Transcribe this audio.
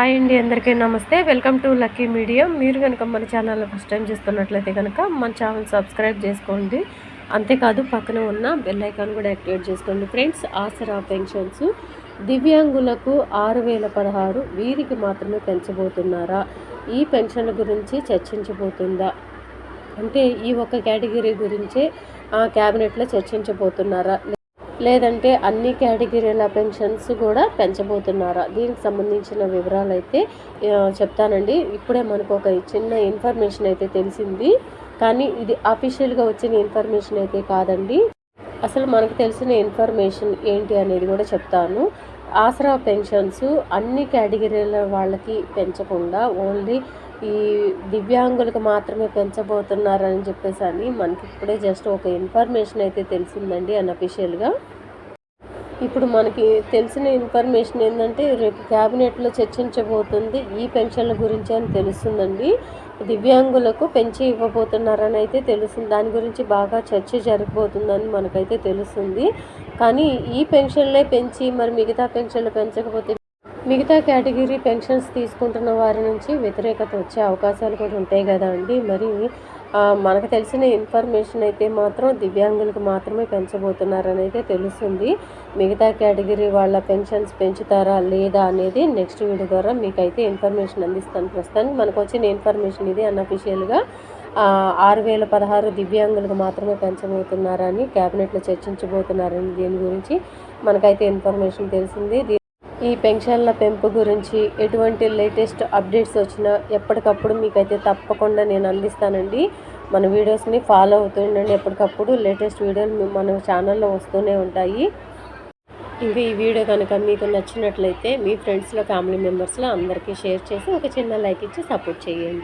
Hi అండి అందరికీ నమస్తే. Welcome to Lucky Media. మీరు కనుక మన ఛానల్ ఫస్ట్ టైం చూస్తున్నట్లయితే కనుక మన ఛానల్ సబ్స్క్రైబ్ చేసుకోండి. అంతేకాదు పక్కన ఉన్న బెల్ ఐకాన్ కూడా యాక్టివేట్ చేసుకోండి. ఫ్రెండ్స్ ఆసరా పెన్షన్స్ దివ్యాంగులకు ఆరు వేల పదహారు వీరికి మాత్రమే పెంచబోతున్నారా? ఈ పెన్షన్ల గురించి చర్చించబోతుందా? అంటే ఈ ఒక్క కేటగిరీ గురించే క్యాబినెట్లో చర్చించబోతున్నారా? లేదంటే అన్ని కేటగిరీల పెన్షన్స్ కూడా పెంచబోతున్నారా? దీనికి సంబంధించిన వివరాలు అయితే చెప్తానండి. ఇప్పుడే మనకు ఒక చిన్న ఇన్ఫర్మేషన్ అయితే తెలిసింది. కానీ ఇది అఫీషియల్గా వచ్చిన ఇన్ఫర్మేషన్ అయితే కాదండి. అసలు మనకు తెలిసిన ఇన్ఫర్మేషన్ ఏంటి అనేది కూడా చెప్తాను. ఆసరా పెన్షన్స్ అన్ని కేటగిరీల వాళ్ళకి పెంచకుండా ఓన్లీ ఈ దివ్యాంగులకు మాత్రమే పెంచబోతున్నారని చెప్పేసి అని మనకి ఇప్పుడే జస్ట్ ఒక ఇన్ఫర్మేషన్ అయితే తెలిసిందండి అన్అఫీషియల్గా ఇప్పుడు మనకి తెలిసిన ఇన్ఫర్మేషన్ ఏంటంటే రేపు క్యాబినెట్లో చర్చించబోతుంది ఈ పెన్షన్ల గురించి అని తెలుస్తుందండి. దివ్యాంగులకు పెంచి ఇవ్వబోతున్నారని అయితే తెలుస్తుంది. దాని గురించి బాగా చర్చ జరగబోతుందని మనకైతే తెలుస్తుంది. కానీ ఈ పెన్షన్లే పెంచి మరి మిగతా పెన్షన్లు పెంచకపోతే మిగతా కేటగిరీ పెన్షన్స్ తీసుకుంటున్న వారి నుంచి వ్యతిరేకత వచ్చే అవకాశాలు కూడా ఉంటాయి కదా అండి. మరి మనకు తెలిసిన ఇన్ఫర్మేషన్ అయితే మాత్రం దివ్యాంగులకు మాత్రమే పెంచబోతున్నారని అయితే తెలుస్తుంది. మిగతా కేటగిరీ వాళ్ళ పెన్షన్స్ పెంచుతారా లేదా అనేది నెక్స్ట్ వీడియో ద్వారా మీకైతే ఇన్ఫర్మేషన్ అందిస్తాను. ప్రస్తుతానికి మనకు వచ్చిన ఇన్ఫర్మేషన్ ఇది అన్అఫీషియల్గా. ఆరు వేల పదహారు దివ్యాంగులకు మాత్రమే పెంచబోతున్నారని క్యాబినెట్లో చర్చించబోతున్నారని దీని గురించి మనకైతే ఇన్ఫర్మేషన్ తెలిసింది. ఈ పెన్షన్ల పెంపు గురించి ఎటువంటి లేటెస్ట్ అప్డేట్స్ వచ్చినా ఎప్పటికప్పుడు మీకైతే తప్పకుండా నేను అందిస్తానండి. మన వీడియోస్ని ఫాలో అవుతుండండి ఎప్పటికప్పుడు లేటెస్ట్ వీడియోలు మన ఛానల్లో వస్తూనే ఉంటాయి. ఇంకా ఈ వీడియో కనుక మీకు నచ్చినట్లయితే మీ ఫ్రెండ్స్లో ఫ్యామిలీ మెంబర్స్లో అందరికీ షేర్ చేసి ఒక చిన్న లైక్ ఇచ్చి సపోర్ట్ చేయండి.